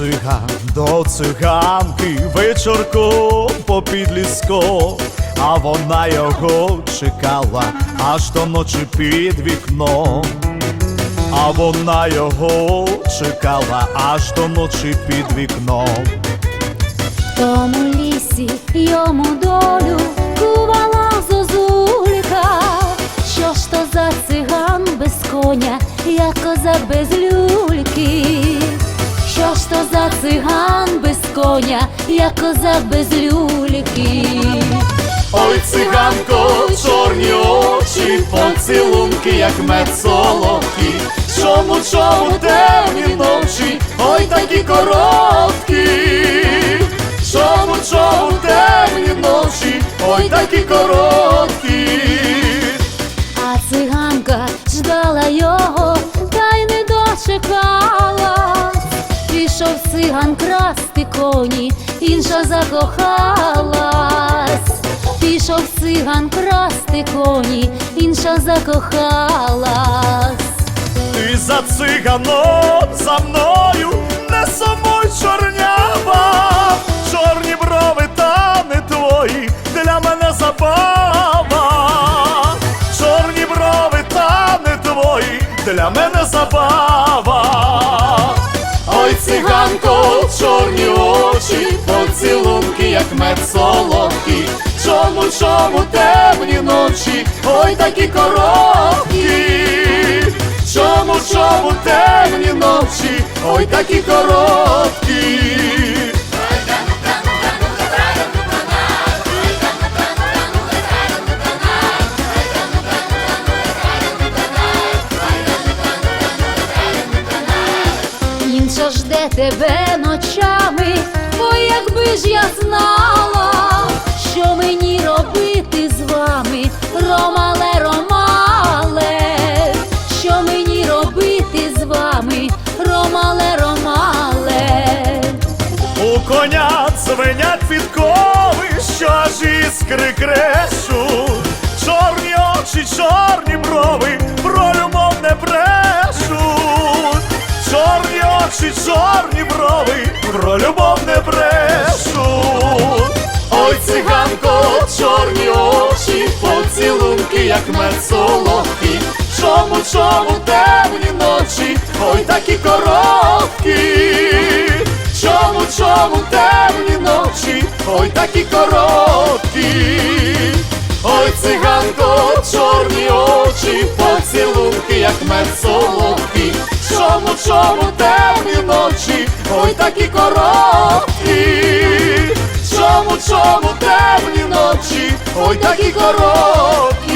Циган до циганки вечорком попід ліском, а вона його чекала аж до ночі під вікном. А вона його чекала аж до ночі під вікном. Тому лісі йому долю Що ж то за циган без коня, як козак без люльки? Ой, циганко, чорні очі, поцілунки, як мед солодкий. Чому, чому темні ночі, ой такі короткі. Чому, чому темні ночі, ой такі короткі. Пішов циган красти коні, інша закохалась. Пішов циган красти коні, інша закохалась. Ти за циганом за мною не сумуй чорнява, чорні брови та не твої, для мене забава, чорні брови та не твої, для мене забава. Ой, циганко, чорні очі, поцілунки, як мед солодкий. Чому, чому темні ночі, ой такі короткі. Чому, чому темні ночі, ой такі короткі. Тебе ночами, бо якби ж я знала, що мені робити з вами, ромале, ромале, що мені робити з вами, ромале, ромале. У коня дзвенять підкови, що аж іскри крешуть. Чорні очі, чорні чорні брови, про любов не брешуть. Ой, циганко, чорні очі, поцілунки, як мед солодкий. Чому, чому темні ночі, ой такі короткі. Чому, чому темні ночі, ой такі короткі. Ой, циганко, чорні очі, поцілунки, як мед солодкий. Чому, чому темні ой такі короткі. Чому, чому темні ночі, ой такі короткі.